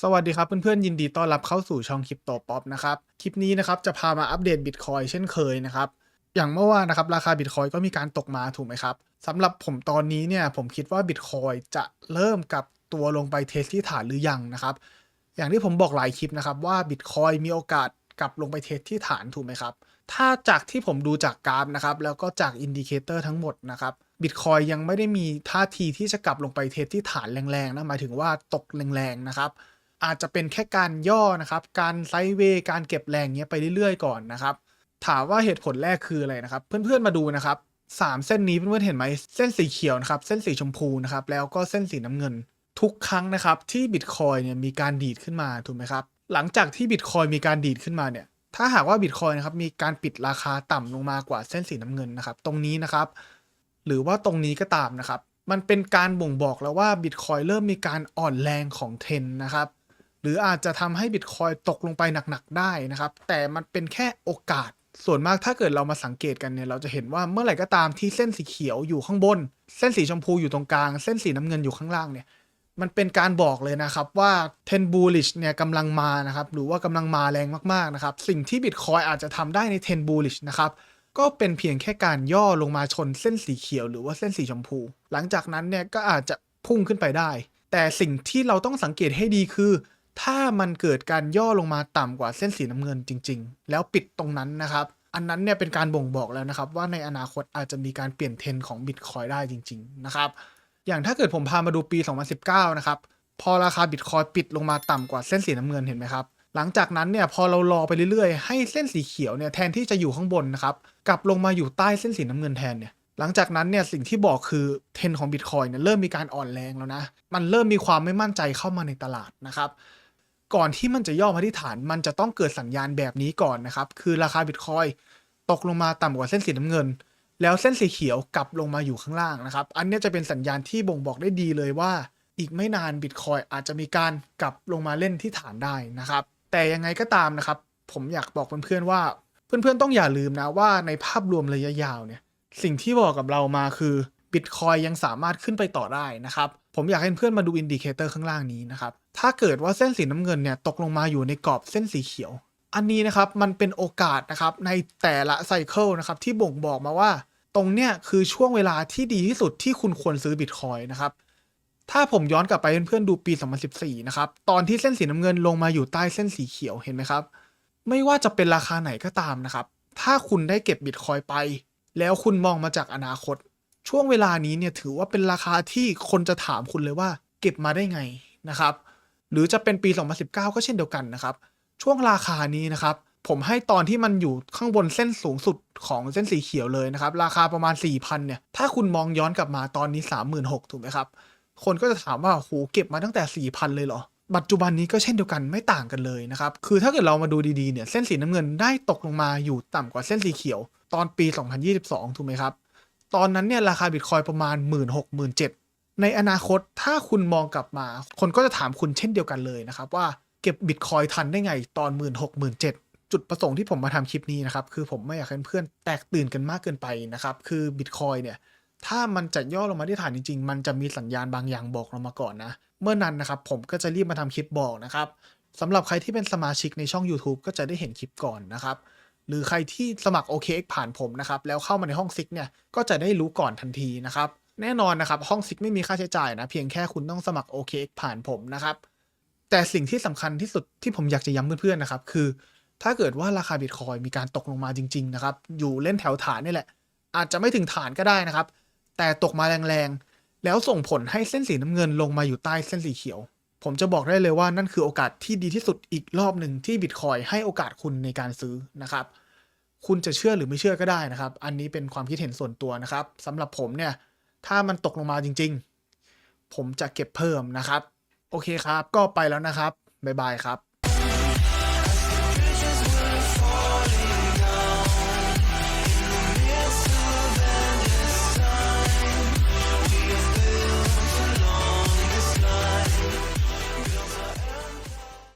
สวัสดีครับเพื่อนๆยินดีต้อนรับเข้าสู่ช่องคริปโตป๊อปนะครับคลิปนี้นะครับจะพามาอัปเดตบิตคอยเช่นเคยนะครับอย่างเมื่อวานนะครับราคาบิตคอยก็มีการตกมาถูกไหมครับสำหรับผมตอนนี้เนี่ยผมคิดว่าบิตคอยจะเริ่มกับตัวลงไปเทสที่ฐานหรือยังนะครับ อย่างที่ผมบอกหลายคลิปนะครับว่าบิตคอยมีโอกาสกลับลงไปเทสที่ฐานถูกไหมครับถ้าจากที่ผมดูจากกราฟนะครับแล้วก็จากอินดิเคเตอร์ทั้งหมดนะครับบิตคอยยังไม่ได้มีท่าทีที่จะกลับลงไปเทสที่ฐานแรงๆนะหมายถึงว่าตกแรงๆนะครับ อาจจะเป็นแค่การย่อนะครับ การไซด์เวย์การเก็บแรงเงี้ยไปเรื่อยๆก่อนนะครับ ถามว่าเหตุผลแรกคืออะไรนะครับ เพื่อนๆมาดูนะครับสามเส้นนี้เพื่อนๆเห็นไหมเส้นสีเขียวนะครับ เส้นสีชมพูนะครับ แล้วก็เส้นสีน้ำเงิน ทุกครั้งนะครับที่บิตคอยเนี่ยมีการดีดขึ้นมาถูกไหมครับ หลังจากที่บิตคอยมีการดีดขึ้นมาเนี่ย ถ้าหากว่าบิตคอยนะครับมีการปิดราคาต่ำลงมากว่าเส้นสีน้ำเงินนะครับ ตรงนี้นะครับ หรือว่าตรงนี้ก็ตามนะครับ มันเป็นการบ่งบอกแล้วว่าบิตคอยเริ่มมีการอ่อนแรงของเทนนะครับ รืออาจจะทำให้บิตคอยตกลงไปหนักๆได้นะครับ แต่มันเป็นแค่โอกาส ส่วนมากถ้าเกิดเรามาสังเกตกันเนี่ย เราจะเห็นว่าเมื่อไหร่ก็ตามที่เส้นสีเขียวอยู่ข้างบน เส้นสีชมพูอยู่ตรงกลาง เส้นสีน้ำเงินอยู่ข้างล่างเนี่ย มันเป็นการบอกเลยนะครับว่าเทนบูลิชเนี่ยกำลังมานะครับ หรือว่ากำลังมาแรงมากๆนะครับ สิ่งที่บิตคอยอาจจะทำได้ในเทนบูลิชนะครับก็เป็นเพียงแค่การย่อลงมาชนเส้นสีเขียวหรือว่าเส้นสีชมพู หลังจากนั้นเนี่ยก็อาจจะพุ่งขึ้นไปได้ แต่สิ่งที่เราต้องสังเกตให้ดีคือ ถ้ามันเกิดการย่อลงมาต่ำกว่าเส้นสีน้ำเงินจริง ๆ แล้วปิดตรงนั้นนะครับ อันนั้นเนี่ยเป็นการบ่งบอกแล้วนะครับ ว่าในอนาคตอาจจะมีการเปลี่ยนเทรนของบิตคอยได้จริง ๆ นะครับ อย่างถ้าเกิดผมพามาดูปี 2019 นะครับ พอราคาบิตคอยปิดลงมาต่ำกว่าเส้นสีน้ำเงินเห็นไหมครับหลังจากนั้นเนี่ยพอเรารอไปเรื่อยๆ ให้เส้นสีเขียวเนี่ยแทนที่จะอยู่ข้างบนนะครับกลับลงมาอยู่ใต้เส้นสีน้ำเงินแทนเนี่ยหลังจากนั้นเนี่ยสิ่งที่บอกคือเทรนของบิตคอยเนี่ยเริ่มมีการอ่อนแรงแล้วนะ มันเริ่มมีความไม่มั่นใจเข้ามาในตลาดนะครับ ก่อนที่มันจะย่อมาที่ฐาน มันจะต้องเกิดสัญญาณแบบนี้ก่อนนะครับ คือราคาบิตคอยตกลงมาต่ำกว่าเส้นสีน้ำเงิน แล้วเส้นสีเขียวกลับลงมาอยู่ข้างล่างนะครับ อันนี้จะเป็นสัญญาณที่บ่งบอกได้ดีเลยว่า อีกไม่นานบิตคอยอาจจะมีการกลับลงมาเล่นที่ฐานได้นะครับ แต่ยังไงก็ตามนะครับ ผมอยากบอกเพื่อนๆว่า เพื่อนๆต้องอย่าลืมนะว่าในภาพรวมระยะยาวเนี่ย สิ่งที่บอกกับเรามาคือบิตคอยยังสามารถขึ้นไปต่อได้นะครับ ผมอยากให้เพื่อนมาดูอินดิเคเตอร์ข้างล่างนี้นะครับ ถ้าเกิดว่าเส้นสีน้ำเงินเนี่ยตกลงมาอยู่ในกรอบเส้นสีเขียว อันนี้นะครับมันเป็นโอกาสนะครับในแต่ละไซเคิลนะครับที่บ่งบอกมาว่า ตรงเนี้ยคือช่วงเวลาที่ดีที่สุดที่คุณควรซื้อบิตคอยนะครับ ถ้าผมย้อนกลับไปเพื่อนๆดูปี 2014 นะครับ ตอนที่เส้นสีน้ำเงินลงมาอยู่ใต้เส้นสีเขียวเห็นไหมครับ ไม่ว่าจะเป็นราคาไหนก็ตามนะครับ ถ้าคุณได้เก็บบิตคอยไป แล้วคุณมองมาจากอนาคต ช่วงเวลานี้เนี่ยถือว่าเป็นราคาที่คนจะถามคุณเลยว่า เก็บมาได้ไงนะครับ หรือจะเป็นปี 2019 ก็เช่นเดียวกันนะครับ ช่วงราคานี้นะครับ ผมให้ตอนที่มันอยู่ข้างบนเส้นสูงสุดของเส้นสีเขียวเลยนะครับ ราคาประมาณ 4,000เนี่ยถ้าคุณมองย้อนกลับมาตอนนี้ 36,000ถูกไหมครับ คนก็จะถามว่าโหเก็บมาตั้งแต่ 4,000 เลยเหรอปัจจุบันนี้ก็เช่นเดียวกันไม่ต่างกันเลยนะครับ คือถ้าเกิดเรามาดูดีๆเนี่ยเส้นสีน้ำเงินได้ตกลงมาอยู่ต่ำกว่าเส้นสีเขียว ตอนปี 2022 ถูกไหมครับ ตอนนั้นเนี่ยราคาบิตคอยประมาณ 1 6 0 0 0 1 7 0ในอนาคตถ้าคุณมองกลับมา คนก็จะถามคุณเช่นเดียวกันเลยนะครับ ว่าเก็บบิตคอยทันได้ไงตอน 1 6 0 0 0 1 7จุดประสงค์ที่ผมมาทำคลิปนี้นะครับ คือผมไม่อยากให้เพื่อนแตกตื่นกันมากเกินไปนะครับ คือบิตคอยเนี่ย ถ้ามันจะย่อลงมาที่ฐานจริง ๆ มันจะมีสัญญาณบางอย่างบอกเรามาก่อนนะ เมื่อนั้นนะครับ ผมก็จะรีบมาทำคลิปบอกนะครับสำหรับใครที่เป็นสมาชิกในช่อง YouTube ก็จะได้เห็นคลิปก่อนนะครับ หรือใครที่สมัคร OKX ผ่านผมนะครับ แล้วเข้ามาในห้องซิกเนี่ยก็จะได้รู้ก่อนทันทีนะครับแน่นอนนะครับ ห้องซิกไม่มีค่าใช้จ่ายนะเพียงแค่คุณต้องสมัคร OKX ผ่านผมนะครับแต่สิ่งที่สำคัญที่สุดที่ผมอยากจะย้ำเพื่อนๆนะครับคือ ถ้าเกิดว่าราคาบิตคอยมีการตกลงมาจริง ๆ นะครับ อยู่เล่นแถวฐานนี่แหละ อาจจะไม่ถึงฐานก็ได้นะครับ แต่ตกมาแรงๆ แล้วส่งผลให้เส้นสีน้ำเงินลงมาอยู่ใต้เส้นสีเขียว ผมจะบอกได้เลยว่านั่นคือโอกาสที่ดีที่สุดอีกรอบหนึ่งที่บิตคอยให้โอกาสคุณในการซื้อนะครับ คุณจะเชื่อหรือไม่เชื่อก็ได้นะครับ อันนี้เป็นความคิดเห็นส่วนตัวนะครับสำหรับผมเนี่ย ถ้ามันตกลงมาจริง ๆ ผมจะเก็บเพิ่มนะครับ โอเคครับ ก็ไปแล้วนะครับ บ๊ายบายครับ